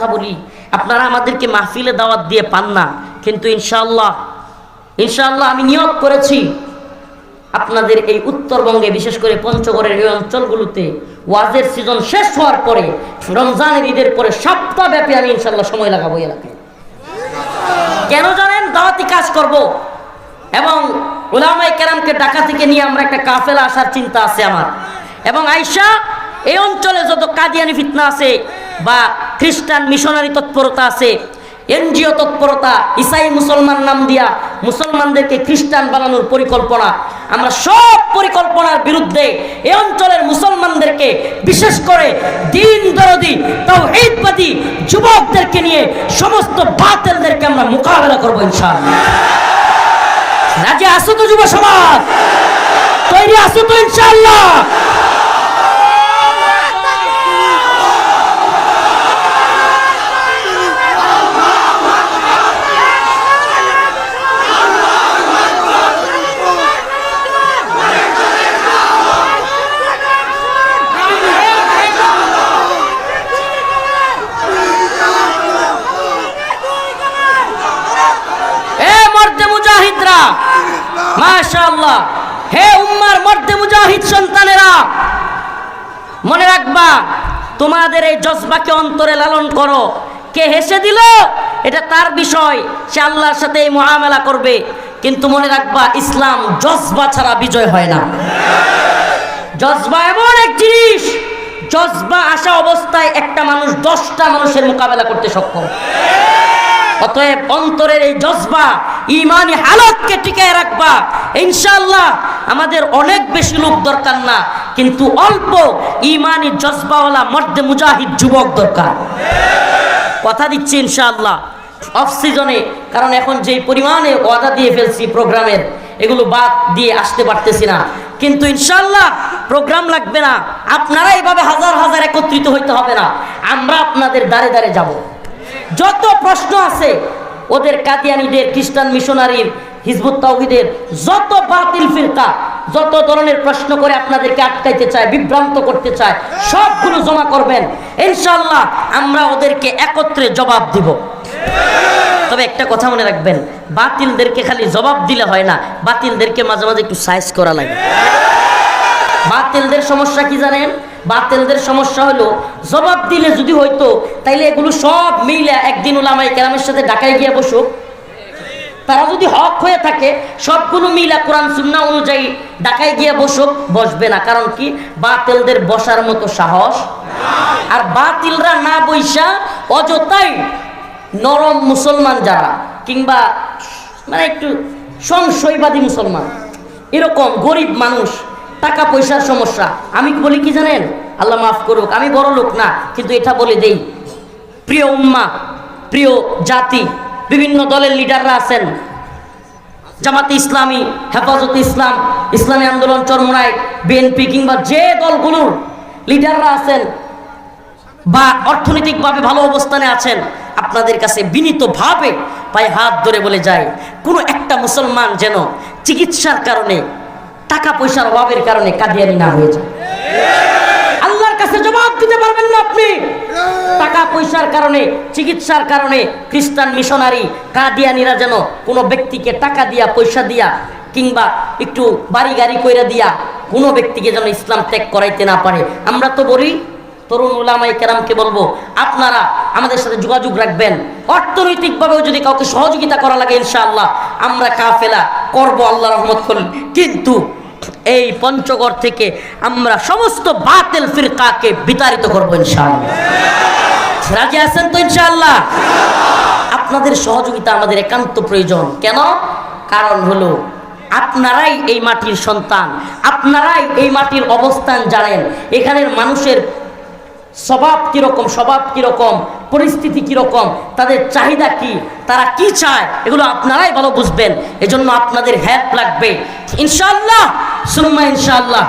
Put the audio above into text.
কথা বলি, আপনারা আমাদেরকে মাহফিলে দাওয়াত দিয়ে পান না। কিন্তু ইনশাআল্লাহ ইনশাআল্লাহ আমি নিয়োগ করেছি। আপনাদের এই উত্তরবঙ্গে, বিশেষ করে পঞ্চগড়ের এই অঞ্চলগুলোতে ওয়াজের সিজন শেষ হওয়ার পরে রমজানের ঈদের পরে সপ্তাহব্যাপী আমি ইনশাল্লাহ সময় লাগাবো এলাকায়। কেন জানেন? দাওয়াতি কাজ করব। এবং ওলামাই কেরামকে ঢাকা থেকে নিয়ে আমরা একটা কাফেলা আসার চিন্তা আছে আমার। এবং আইসা এই অঞ্চলে যত কাদিয়ানি ফিতনা আছে বা খ্রিস্টান মিশনারি তৎপরতা আছে, এনজিও তৎপরতা, ইসাই মুসলমান নাম দিয়া মুসলমানদেরকে খ্রিস্টান বানানোর পরিকল্পনা। আমরা সব পরিকল্পনার বিরুদ্ধে এই অঞ্চলের মুসলমানদেরকে বিশেষ করে দিন দরদি তাও ঈদবাদী যুবকদেরকে নিয়ে সমস্ত বাতিলদেরকে আমরা মোকাবেলা করব ইনশাআল্লাহ। রাজি আসো তো যুব সমাজ? তৈরি আসো তো ইনশাআল্লাহ এ মর্দে মুজাহিদরা, মাশাআল্লাহ। হে উম্মার মর্দে মুজাহিদ সন্তানেরা, মনে রাখবা, তোমাদের এই জজবাকে অন্তরে লালন করো। কে হেসে দিল? এটা তার বিষয়। সে আল্লাহর সাথে এই মুআমালা করবে। কিন্তু মনে রাখবা, ইসলাম জজবা ছাড়া বিজয় হয় না। জজবা এমন এক জিনিস, জজবা আসা অবস্থায় একটা মানুষ দশটা মানুষের মোকাবেলা করতে সক্ষম। অতএব অন্তরের এই জজবা, ইমানি হালতকে টিকায় রাখবা। ইনশাআল্লাহ আমাদের অনেক বেশি লোক দরকার না, কিন্তু অল্প ইমানি জজবাওয়ালা মর্দে মুজাহিদ যুবক দরকার। কথা দিচ্ছি ইনশাআল্লাহ অফ সিজনে কারণ এখন যেই পরিমাণে ওয়াদা দিয়ে ফেলছি প্রোগ্রামের, এগুলো বাদ দিয়ে আসতে পারতেছি না। কিন্তু ইনশাল্লাহ প্রোগ্রাম লাগবে না, আপনারা এইভাবে হাজার হাজার একত্রিত হইতে হবে না, আমরা আপনাদের দ্বারে দ্বারে যাব। যত প্রশ্ন আছে, ওদের কাদিয়ানিদের, খ্রিস্টান মিশনারির, হিজবুত তাওহিদের, যত বাতিল ফিরকা, যত ধরনের প্রশ্ন করে আপনাদেরকে আটকাইতে চায়, বিভ্রান্ত করতে চায়, সবগুলো জমা করবেন। ইনশাল্লাহ আমরা ওদেরকে একত্রে জবাব দিব। তবে একটা কথা মনে রাখবেন, বাতিলদেরকে খালি জবাব দিলে হয় না, বাতিলদেরকে মাঝে মাঝে একটু সাইজ করা লাগে। বাতিলদের সমস্যা কি জানেন? বাতিলদের সমস্যা হলো, জবাব দিলে যদি হইতো, তাইলে এগুলো সব মিলে একদিন ওলামাই কেরামের সাথে ঢাকায় গিয়ে বসুক। তারা যদি হক হয়ে থাকে, সবগুলো মিলা কোরআন সুন্না অনুযায়ী ঢাকায় গিয়ে বসুক, বসবে না। কারণ কি? বাতিলদের বসার মতো সাহস আর বাতিলরা না বইসা, অযথাই নরম মুসলমান যারা, কিংবা মানে একটু সংশয়বাদী মুসলমান। এরকম গরিব মানুষ টাকা পয়সার সমস্যা। আমি বলি কি জানেন? আল্লাহ মাফ করুক, আমি বড় লোক না, কিন্তু এটা বলে দেই, প্রিয় উম্মা, প্রিয় জাতি, বিভিন্ন দলের লিডাররা আছেন। জামাতে ইসলামী, হেফাজতে ইসলাম, ইসলামী আন্দোলন চরমোনায় বিএনপি কিংবা যে দলগুলোর লিডাররা আছেন বা অর্থনৈতিকভাবে ভালো অবস্থানে আছেন, আপনাদের কাছে বিনীতভাবে পায়ে হাত ধরে বলে যায়, কোনো একটা মুসলমান যেন চিকিৎসার কারণে টাকা পয়সার অভাবের কারণে কাদিয়ানি না হয়ে যায়। আল্লাহর কাছে জবাব দিতে পারবেন না আপনি। টাকা পয়সার কারণে, চিকিৎসার কারণে, খ্রিস্টান মিশনারি কাদিয়ানিরা যেন কোনো ব্যক্তিকে টাকা দিয়া, পয়সা দিয়া, কিংবা একটু বাড়ি গাড়ি কইরা দিয়া কোনো ব্যক্তিকে যেন ইসলাম ত্যাগ করাইতে না পারে। আমরা তো বলি, তরুণ উলামাই কেরামকে বলব, আপনারা আমাদের সাথে যোগাযোগ রাখবেন। অর্থনৈতিকভাবেও যদি কাউকে সহযোগিতা করা লাগে, ইনশাআল্লাহ, আমরা কাফেলা, করব আল্লাহ রহমত করুন। কিন্তু এই পঞ্চগড় থেকে আমরা সমস্ত বাতিল ফিরকাকে বিতাড়িত করব ইনশাআল্লাহ। রাজি আছেন তো ইনশাআল্লাহ? আপনাদের সহযোগিতা আমাদের একান্ত প্রয়োজন। কেন? কারণ হলো, আপনারাই এই মাটির সন্তান, আপনারাই এই মাটির অবস্থান জানেন। এখানের মানুষের স্বভাব কীরকম স্বভাব কীরকম পরিস্থিতি কীরকম? তাদের চাহিদা কি? তারা কি চায়? এগুলো আপনারাই ভালো বুঝবেন। এজন্য আপনাদের হেল্প লাগবে। ইনশাল্লাহ সুম্মা ইনশাল্লাহ